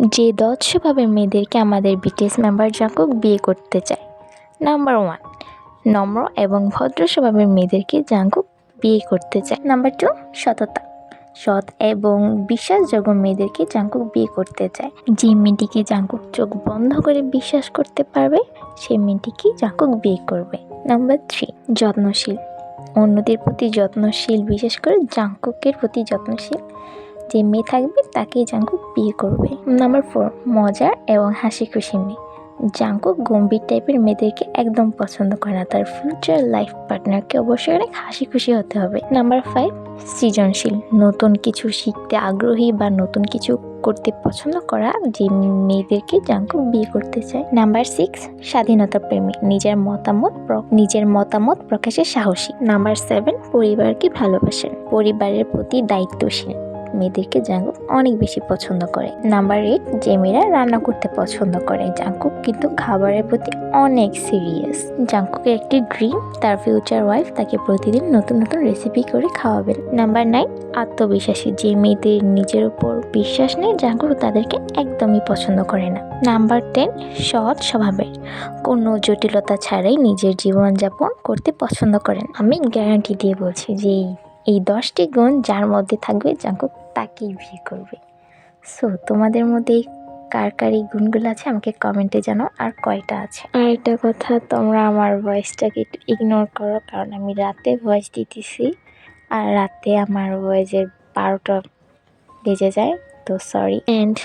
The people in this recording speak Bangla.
যে দশ মেয়েদেরকে আমাদের বিটিএস মেম্বার জাঙ্কুক বিয়ে করতে চায়। নাম্বার ওয়ান নম্র এবং ভদ্র স্বভাবের মেয়েদেরকে জাঙ্কুক বিয়ে করতে চায়। নাম্বার টু সততা। সৎ এবং বিশ্বাসযোগ্য মেয়েদেরকে জাঙ্কুক বিয়ে করতে চায়। যে মেয়েটিকে জাঙ্কুক চোখ বন্ধ করে বিশ্বাস করতে পারবে সেই মেয়েটিকে জাঙ্কুক বিয়ে করবে। নাম্বার থ্রি যত্নশীল। অন্যদের প্রতি যত্নশীল, বিশেষ করে জাঙ্কুকের প্রতি যত্নশীল। যে মেয়ে থাকবে তাকেই জাঙ্কুক বিয়ে করবে। নাম্বার ফোর মজার এবং হাসি খুশি মেয়ে। জাঙ্কুক গম্ভীর টাইপের মেয়েদেরকে একদম পছন্দ করে না। তার ফিউচার লাইফ পার্টনারকে অবশ্যই অনেক হাসি খুশি হতে হবে। নাম্বার ফাইভ সৃজনশীল। নতুন কিছু শিখতে আগ্রহী বা নতুন কিছু করতে পছন্দ করা যে মেয়েদেরকে জাঙ্কুক বিয়ে করতে চায়। নাম্বার সিক্স স্বাধীনতা প্রেমী। নিজের মতামত নিজের মতামত প্রকাশে সাহসী। নাম্বার সেভেন পরিবারকে ভালোবাসেন। পরিবারের প্রতি দায়িত্বশীল। মেয়েদেরকে জাঙ্কুক অনেক বেশি পছন্দ করে। নাম্বার এইট যে মেয়েরা রান্না করতে পছন্দ করে। জাঙ্কুক কিন্তু খাবারের প্রতি অনেক সিরিয়াস জাঙ্কুকের একটি ড্রিম তার ফিউচার ওয়াইফ তাকে প্রতিদিন নতুন নতুন রেসিপি করে খাওয়াবেন। নাম্বার নাইন আত্মবিশ্বাসী। যে মেয়েদের নিজের উপর বিশ্বাস নেই জাঙ্কুক তাদেরকে একদমই পছন্দ করে না। নাম্বার টেন সৎ স্বভাবের। কোনো জটিলতা ছাড়াই নিজের জীবনযাপন করতে পছন্দ করেন। আমি গ্যারান্টি দিয়ে বলছি যে এই- এই দশটি গুণ যার মধ্যে থাকবে জাঙ্কুক তাকেই বিয়ে করবে। সো তোমাদের মধ্যে কার কার এই গুণগুলো আছে আমাকে কমেন্টে জানো আর কয়টা আছে? আর একটা কথা তোমরা আমার ভয়েসটাকে একটু ইগনোর করো কারণ আমি রাতে ভয়েস দিতেছি আর রাতে আমার ভয়েসের বারোটা বেজে যায় তো সরি অ্যান্ড